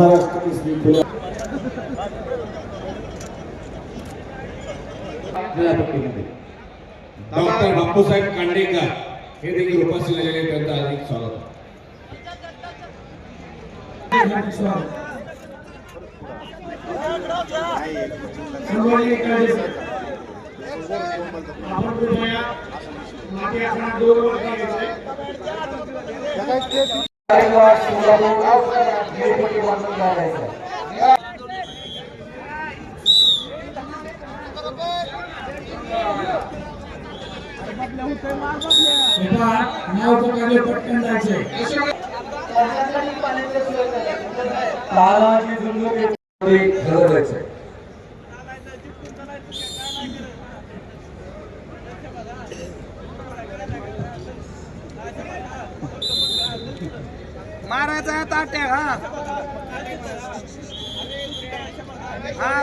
महाराष्ट्र केसरी खुल्या डॉक्टर बापूसाहेब कांडेकर हे देखील उपस्थित झालेले आहेत. त्यांचं हार्दिक स्वागत संभाजी काळे आपण कृपया मागे आपण दोन वर मारायचा ताट्या हा.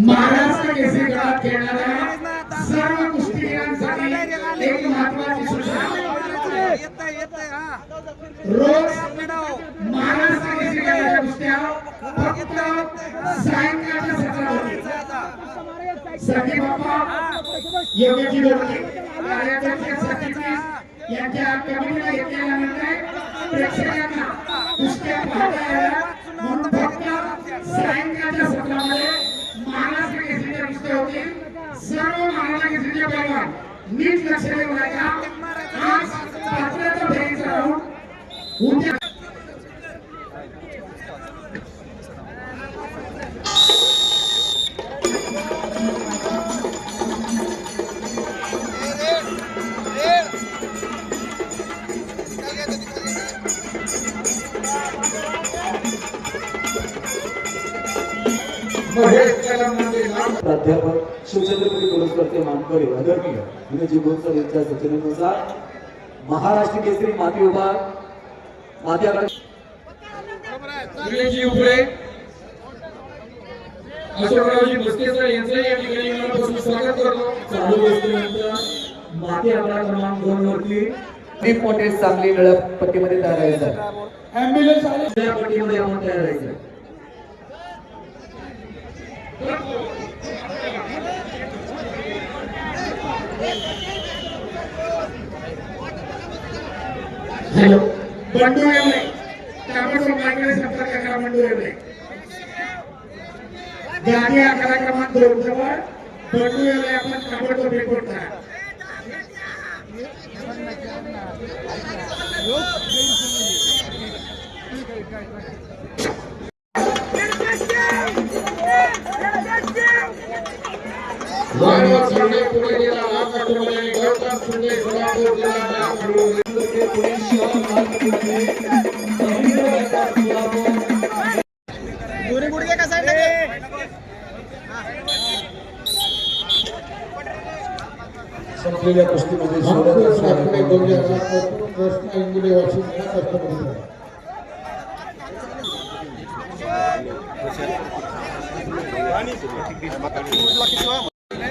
महाराष्ट्र केसरी काळात खेळणाऱ्या सर्व कुस्तीगिरांसाठी एक महत्वाची सूचना. येत येत हा. रोज महाराष्ट्र केसरी काळाच्या कुस्त्या फक्त सायंकाळच्या होतील. सखी बाप्पा योग्यची लोकी सखीची यांच्या कमिटीला घेतल्यानंतर प्रेक्षकांना मीच लक्षणे होण्याच्या आज पाचव्याचा फेरीचा राऊंड उद्या प्राध्यापक शिवछत्रपती पुरस्कारचे मानकरी आदरणीय विनोजी गोंसल यांच्या सूचनेनुसार महाराष्ट्र केसरी माती विभाग माती आघाडी विवेकजी उपळे अशोकरावजी भुसकेसर यांचे या ठिकाणी मनापासून स्वागत करतो. चालू माती आकडा क्रमांक दोन वरती दीप मोठे सांगली नळप पट्टीमध्ये तयार ऍम्ब्युलन्स आले. पट्टीमध्ये आपण तयार हॅलो बंडू येवले ताबडतोब मागणे संपर्क करा बंडू येवले गादी आकडा क्रमांक दोन जवळ बंडू येवले आपण ताबडतोब रिपोर्ट करा संपलेल्या कुस्तीमध्ये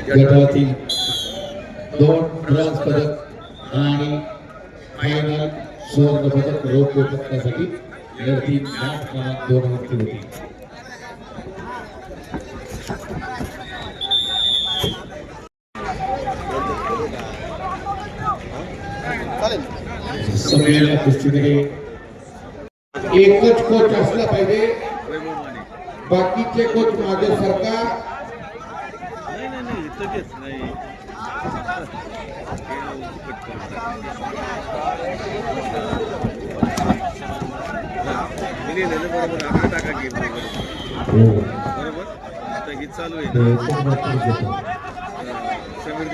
गटातील दोन ब्रॉन्झ पदक आणि फायनल सुवर्ण पदक रौप्य पदकासाठी लढती आठ क्रमांक कोच असला पाहिजे. बाकीचे कोच मागे सरकार. बरोबर. आता ही. चालू आहे. ना समीर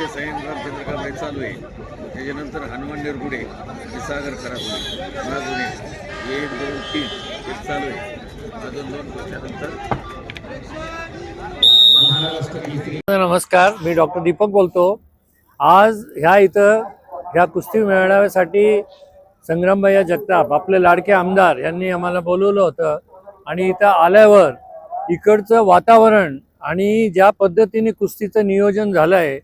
चालू आहे. त्याच्यानंतर हनुमान निरगुडे सागर खराबुडे नागुणे एक दोन तीन हे चालू आहे. अजून दोन वर्षानंतर नमस्कार मी डॉक्टर दीपक बोलतो. आज ह्या इथं ह्या कुस्ती मेळाव्यासाठी संग्रामभैया जगताप आपले लाडके आमदार यांनी आम्हाला बोलवलं होतं. आणि इथं आल्यावर इकडचं वातावरण आणि ज्या पद्धतीने कुस्तीचं नियोजन झालं आहे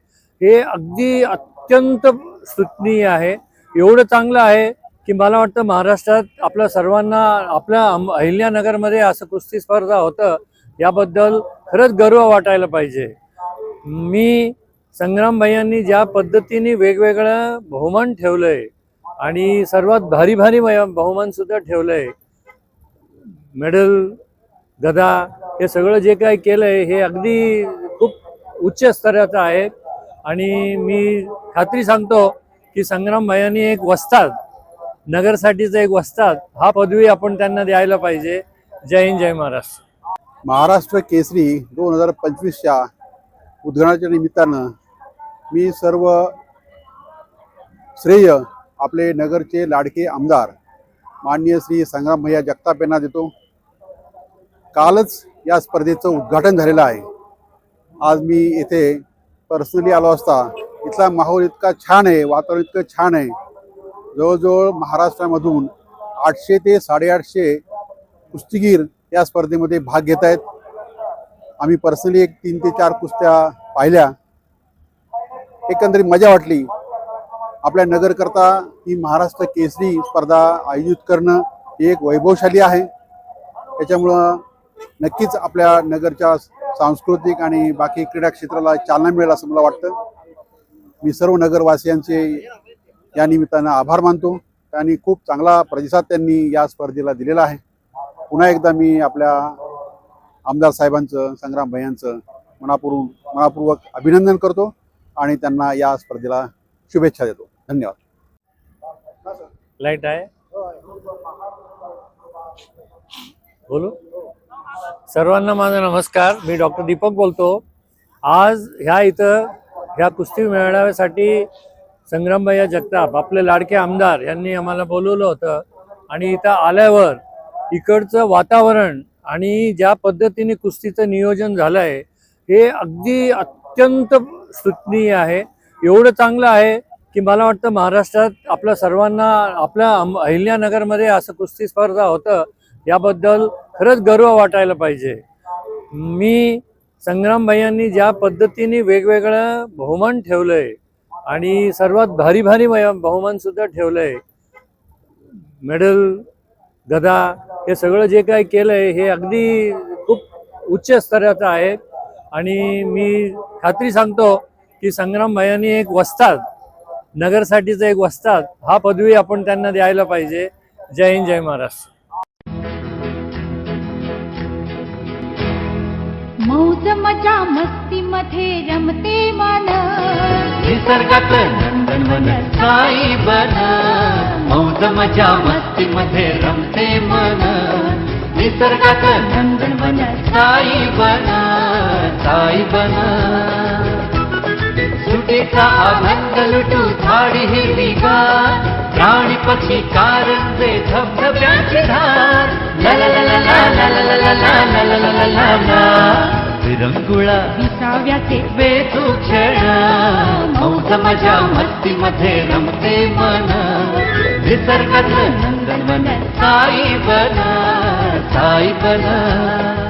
हे अगदी अत्यंत स्तुतनीय आहे. एवढं चांगलं आहे की मला वाटतं महाराष्ट्रात आपल्या सर्वांना आपल्या अहिल्यानगरमध्ये असं कुस्ती स्पर्धा होतं याबद्दल खरंच गर्व वाटायला पाहिजे. मी संग्राम भैयांनी ज्या पद्धतीने वेगवेगळं बहुमान आहे आणि सर्वात भारी भारी बहुमान सुद्धा ठेवलंय. मेडल गदा हे सगळं जे काही केलंय हे अगदी खूप उच्च स्तराचं आहे. आणि मी खात्री सांगतो की संग्राम भायांनी एक वस्ताद नगरसाठीचं एक वस्ताद हा पदवी आपण त्यांना द्यायला पाहिजे. जय हिंद जय महाराष्ट्र. महाराष्ट्र केसरी दोन हजार पंचवीसच्या उद्घाटनाच्या निमित्तानं मी सर्व श्रेय आपले नगरचे लाडके आमदार माननीय श्री संग्राम भैया जगताप यांना देतो. कालच या स्पर्धेचं उद्घाटन झालेलं आहे. आज मी येथे पर्सनली आलो असता इथला माहोल इतका छान आहे वातावरण इतकं छान आहे. जवळजवळ महाराष्ट्रामधून आठशे ते साडेआठशे कुस्तीगीर या स्पर्धेमध्ये भाग घेत आहेत. आम्ही पर्सनली एक तीन ते चार कुस्त्या पाहिल्या. एकंदरीत मजा वाटली. आपल्या नगरकरता ही महाराष्ट्र केसरी स्पर्धा आयोजित करणं ही एक वैभवशाली आहे. त्याच्यामुळं नक्कीच आपल्या नगरच्या सांस्कृतिक आणि बाकी क्रीडा क्षेत्राला चालना मिळेल असं मला वाटतं. मी सर्व नगरवासियांचे या निमित्तानं आभार मानतो आणि खूप चांगला प्रतिसाद त्यांनी या स्पर्धेला दिलेला आहे. पुन्हा एकदा मी आपल्या आमदार साहेबांचं संग्राम भैयांचं मनापूर्व मनापूर्वक अभिनंदन करतो आणि त्यांना या स्पर्धेला शुभेच्छा देतो. धन्यवाद. लाइट आहे? बोलू? सर्वांना माझा नमस्कार. मी डॉक्टर दीपक बोलतो. आज ह्या इथं ह्या कुस्ती मेळाव्यासाठी संग्रामभैया जगताप आपले लाडके आमदार यांनी आम्हाला बोलवलं होतं. आणि इथं आल्यावर इकडचं वातावरण आणि ज्या पद्धतीने कुस्तीचं नियोजन झालं आहे हे अगदी अत्यंत स्तुतनीय आहे. एवढं चांगलं आहे की मला वाटतं महाराष्ट्रात आपल्या सर्वांना आपल्या अम- अहिल्यानगरमध्ये असं कुस्ती स्पर्धा होतं याबद्दल खरंच गर्व वाटायला पाहिजे. मी संग्रामबयांनी ज्या पद्धतीने वेगवेगळं बहुमान ठेवलंय आणि सर्वात भारी भारी बहुमानसुद्धा ठेवलं आहे मेडल गदा हे सगळं जे काही केलं आहे हे अगदी खूप उच्च स्तराचं आहे. आणि मी खात्री सांगतो की संग्रामबयांनी एक वस्ताद नगरसाठीचं एक वस्ताद हा पदवी आपण त्यांना द्यायला पाहिजे. जय हिंद जय महाराष्ट्र. मौज मजा मस्ती मध्ये रमते मन. निसर्गात नंदनवन साई बन. मौज मजा मस्ती मध्ये रमते मन. निसर्गात नंदनवन साई बन. साई बन. सुटीचा आनंद लुटू झाडी हिरवी गार प्राणी पक्षी कारंजे धबधब्याची धार ला ला ला ला ला ला ला ला ला ला ला ला विरंगुळा विसाव्याचे वेचू क्षण मौज मजा मस्ती मध्ये रमते मन निसर्गातलं नंदनवन साई बन साई बन